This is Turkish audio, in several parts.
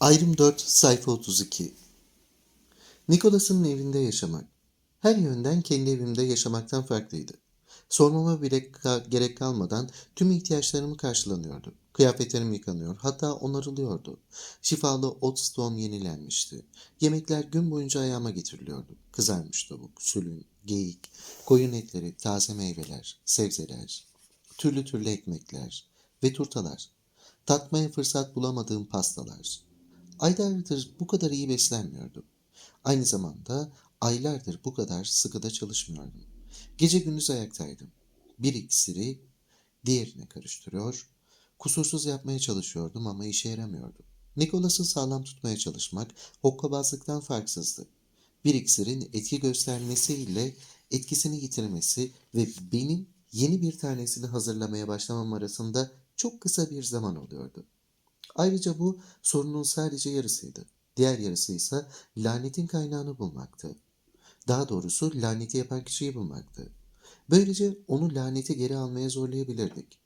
Ayrım 4 sayfa 32 Nicholas'ın evinde yaşamak. Her yönden kendi evimde yaşamaktan farklıydı. Sormama bile ka- gerek kalmadan tüm ihtiyaçlarımı karşılanıyordu. Kıyafetlerim yıkanıyor, hatta onarılıyordu. Şifalı Oatstone yenilenmişti. Yemekler gün boyunca ayağıma getiriliyordu. Kızarmış tavuk, sülün, geyik, koyun etleri, taze meyveler, sebzeler, türlü türlü ekmekler ve turtalar. Tatmaya fırsat bulamadığım pastalar. Aylardır bu kadar iyi beslenmiyordum. Aynı zamanda aylardır bu kadar sıkı da çalışmıyordum. Gece gündüz ayaktaydım. Bir iksiri diğerine karıştırıyor, kusursuz yapmaya çalışıyordum ama işe yaramıyordu. Nikolas'ı sağlam tutmaya çalışmak hokkabazlıktan farksızdı. Bir iksirin etki göstermesiyle etkisini yitirmesi ve benim yeni bir tanesini hazırlamaya başlamam arasında çok kısa bir zaman oluyordu. Ayrıca bu sorunun sadece yarısıydı. Diğer yarısı ise lanetin kaynağını bulmaktı. Daha doğrusu laneti yapan kişiyi bulmaktı. Böylece onu laneti geri almaya zorlayabilirdik.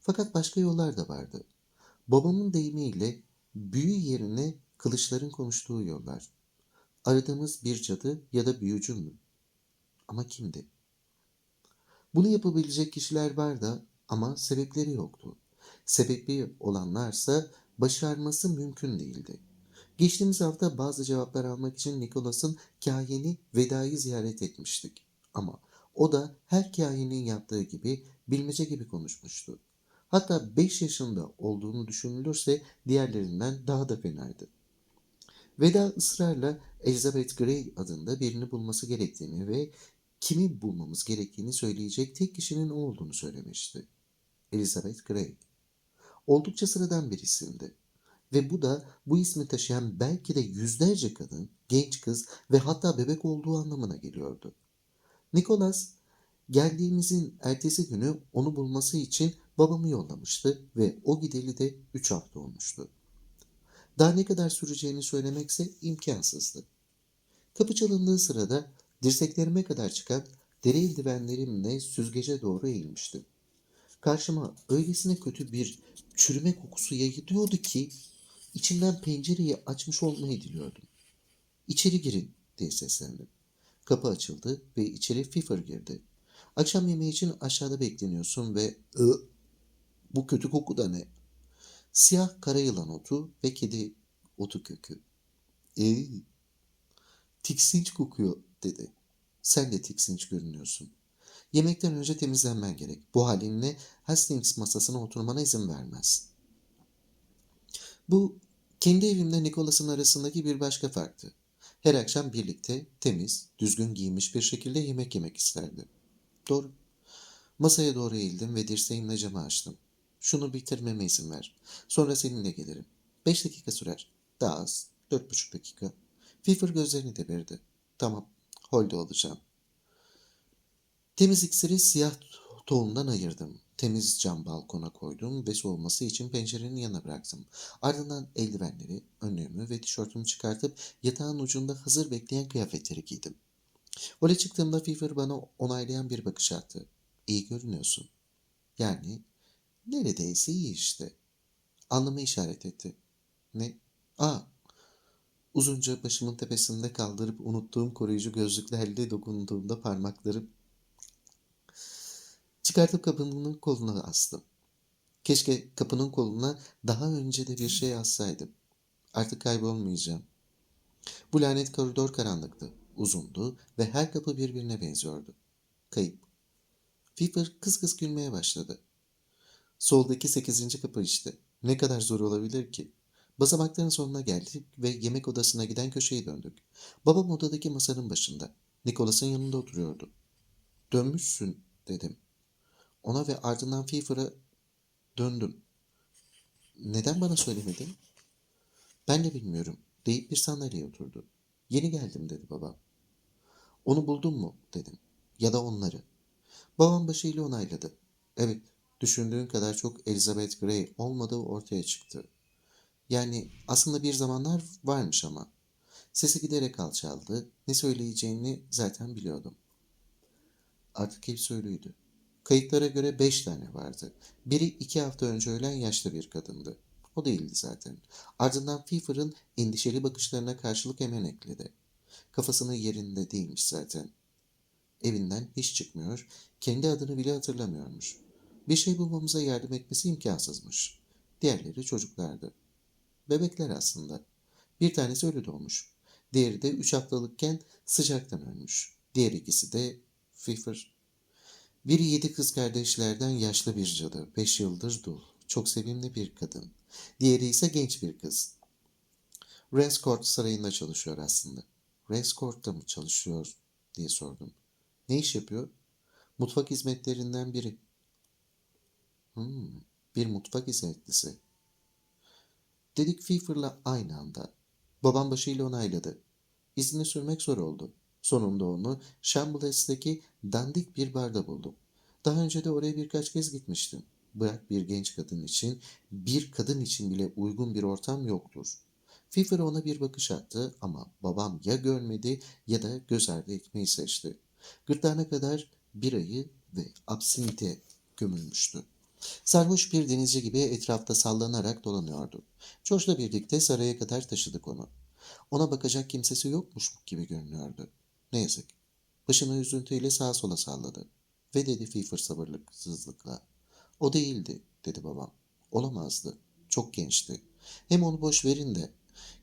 Fakat başka yollar da vardı. Babamın deyimiyle büyü yerine kılıçların konuştuğu yollar. Aradığımız bir cadı ya da büyücü mü? Ama kimdi? Bunu yapabilecek kişiler vardı ama sebepleri yoktu. Sebebi olanlarsa başarması mümkün değildi. Geçtiğimiz hafta bazı cevaplar almak için Nikolas'ın kahini Veda'yı ziyaret etmiştik. Ama o da her kahinin yaptığı gibi bilmece gibi konuşmuştu. Hatta 5 yaşında olduğunu düşünülürse diğerlerinden daha da fenaydı. Veda ısrarla Elizabeth Grey adında birini bulması gerektiğini ve kimi bulmamız gerektiğini söyleyecek tek kişinin o olduğunu söylemişti. Elizabeth Grey. Oldukça sıradan bir isimdi. Ve bu da bu ismi taşıyan belki de yüzlerce kadın, genç kız ve hatta bebek olduğu anlamına geliyordu. Nicholas geldiğimizin ertesi günü onu bulması için babamı yollamıştı ve o gideli de 3 hafta olmuştu. Daha ne kadar süreceğini söylemekse imkansızdı. Kapı çalındığı sırada dirseklerime kadar çıkan deri eldivenlerimle süzgece doğru eğilmiştim. Karşıma öylesine kötü bir çürüme kokusu yayılıyordu ki içinden pencereyi açmış olmayı diliyordum. İçeri girin diye seslendim. Kapı açıldı ve içeri Fifer girdi. Akşam yemeği için aşağıda bekleniyorsun ve "I, bu kötü koku da ne? Siyah kara yılan otu ve kedi otu kökü. Ee, tiksinç kokuyor dedi. Sen de tiksinç görünüyorsun. Yemekten önce temizlenmen gerek. Bu halinle Hastings masasına oturmana izin vermez. Bu kendi evimle Nicholas'ın arasındaki bir başka farktı. Her akşam birlikte temiz, düzgün giyinmiş bir şekilde yemek yemek isterdi. Doğru. Masaya doğru eğildim ve dirseğimle camı açtım. Şunu bitirmeme izin ver. Sonra seninle gelirim. Beş dakika sürer. Daha az. Dört buçuk dakika. Fifer gözlerini devirdi. Tamam. Holde olacağım. Temiz iksiri siyah tohumdan ayırdım. Temiz cam balkona koydum ve soğuması için pencerenin yanına bıraktım. Ardından eldivenleri, önlüğümü ve tişörtümü çıkartıp yatağın ucunda hazır bekleyen kıyafetleri giydim. Oraya çıktığımda Fifer bana onaylayan bir bakış attı. İyi görünüyorsun. Yani neredeyse iyi işte. Anlamı işaret etti. Ne? Aa, uzunca başımın tepesinde kaldırıp unuttuğum koruyucu gözlüklerle dokunduğumda parmaklarım Çıkartıp kapının koluna astım. Keşke kapının koluna daha önce de bir şey assaydım. Artık kaybolmayacağım. Bu lanet koridor karanlıktı, uzundu ve her kapı birbirine benziyordu. Kayıp. Fifer kıs kıs gülmeye başladı. Soldaki sekizinci kapı işte. Ne kadar zor olabilir ki? Basamakların sonuna geldik ve yemek odasına giden köşeyi döndük. Babam odadaki masanın başında. Nicholas'ın yanında oturuyordu. Dönmüşsün dedim. Ona ve ardından Pfeiffer'a döndüm. Neden bana söylemedin? Ben de bilmiyorum deyip bir sandalyeye oturdu. Yeni geldim dedi babam. Onu buldun mu dedim. Ya da onları. Babam başıyla onayladı. Evet, düşündüğün kadar çok Elizabeth Grey olmadığı ortaya çıktı. Yani aslında bir zamanlar varmış ama. Sesi giderek alçaldı. Ne söyleyeceğini zaten biliyordum. Artık hepsi ölüydü. Kayıtlara göre beş tane vardı. Biri iki hafta önce ölen yaşlı bir kadındı. O değildi zaten. Ardından Pfeiffer'ın endişeli bakışlarına karşılık hemen ekledi. Kafasının yerinde değilmiş zaten. Evinden hiç çıkmıyor, kendi adını bile hatırlamıyormuş. Bir şey bulmamıza yardım etmesi imkansızmış. Diğerleri çocuklardı. Bebekler aslında. Bir tanesi ölü doğmuş. Diğeri de üç haftalıkken sıcaktan ölmüş. Diğer ikisi de Pfeiffer. Biri yedi kız kardeşlerden yaşlı bir cadı. Beş yıldır dul. Çok sevimli bir kadın. Diğeri ise genç bir kız. Rescourt sarayında çalışıyor aslında. Rescourt'ta mı çalışıyor diye sordum. Ne iş yapıyor? Mutfak hizmetlerinden biri. Hmm, bir mutfak hizmetlisi. Dedik Pfeiffer'la aynı anda. Babam başıyla onayladı. İzini sürmek zor oldu. Sonunda onu Chambless'teki dandik bir barda buldum. Daha önce de oraya birkaç kez gitmiştim. Bırak bir genç kadın için, bir kadın için bile uygun bir ortam yoktur. Pfeiffer ona bir bakış attı ama babam ya görmedi ya da göz ardı etmeyi seçti. Gırtlağına kadar birayı ve absinte gömülmüştü. Sarhoş bir denizci gibi etrafta sallanarak dolanıyordu. George'la birlikte saraya kadar taşıdık onu. Ona bakacak kimsesi yokmuş gibi görünüyordu. Ne yazık. Başını üzüntüyle sağa sola salladı. Ve dedi Pfeiffer sabırsızlıkla. O değildi, dedi babam. Olamazdı. Çok gençti. Hem onu boş verin de.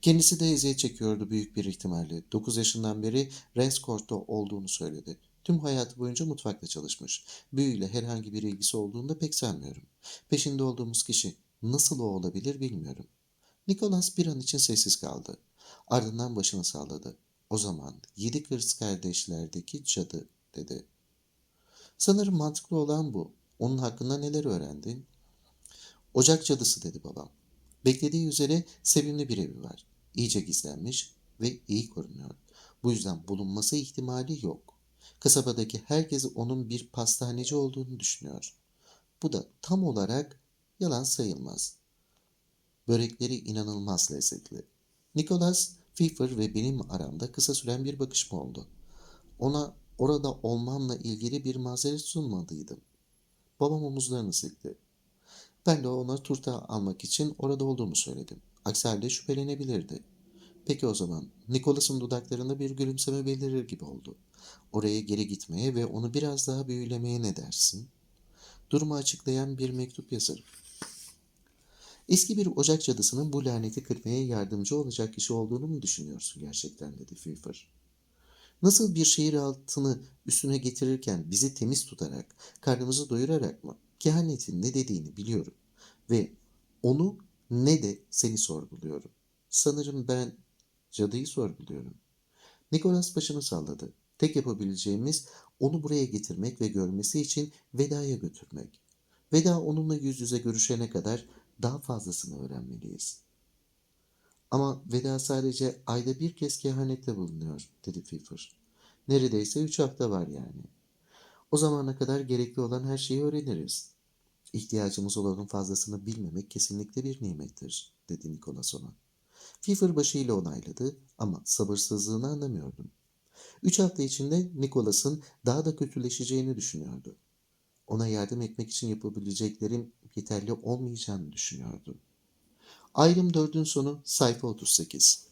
Kendisi de eziyet çekiyordu büyük bir ihtimalle. 9 yaşından beri Rescourt'ta olduğunu söyledi. Tüm hayatı boyunca mutfakta çalışmış. Büyüyle herhangi bir ilgisi olduğunu da pek sanmıyorum. Peşinde olduğumuz kişi nasıl o olabilir bilmiyorum. Nicholas bir an için sessiz kaldı. Ardından başını salladı. O zaman yedi kız kardeşlerdeki cadı dedi. Sanırım mantıklı olan bu. Onun hakkında neler öğrendin? Ocak cadısı dedi babam. Beklediği üzere sevimli bir evi var. İyice gizlenmiş ve iyi korunuyor. Bu yüzden bulunması ihtimali yok. Kasabadaki herkes onun bir pastaneci olduğunu düşünüyor. Bu da tam olarak yalan sayılmaz. Börekleri inanılmaz lezzetli. Nicholas, Pfeiffer ve benim aramda kısa süren bir bakışma oldu. Ona orada olmamla ilgili bir mazeret sunmadıydım. Babam omuzlarını sıktı. Ben de ona turta almak için orada olduğumu söyledim. Aksi halde şüphelenebilirdi. Peki o zaman Nicholas'ın dudaklarında bir gülümseme belirir gibi oldu. Oraya geri gitmeye ve onu biraz daha büyülemeye ne dersin? Durumu açıklayan bir mektup yazarım. Eski bir ocak cadısının bu laneti kırmaya yardımcı olacak kişi olduğunu mu düşünüyorsun gerçekten dedi Pfeiffer. Nasıl bir şehir altını üstüne getirirken bizi temiz tutarak, karnımızı doyurarak mı? Kehanetin ne dediğini biliyorum. Ve onu ne de seni sorguluyorum. Sanırım ben cadıyı sorguluyorum. Nicholas başını salladı. Tek yapabileceğimiz onu buraya getirmek ve görmesi için Veda'ya götürmek. Veda onunla yüz yüze görüşene kadar daha fazlasını öğrenmeliyiz. Ama Veda sadece ayda bir kez kehanette bulunuyor, dedi Pfeiffer. Neredeyse üç hafta var yani. O zamana kadar gerekli olan her şeyi öğreniriz. İhtiyacımız olanın fazlasını bilmemek kesinlikle bir nimettir, dedi Nikolas ona. Pfeiffer başıyla onayladı ama sabırsızlığını anlamıyordum. Üç hafta içinde Nikolas'ın daha da kötüleşeceğini düşünüyordu. Ona yardım etmek için yapabileceklerim yeterli olmayacağını düşünüyordu. Ayrım 4'ün sonu sayfa 38.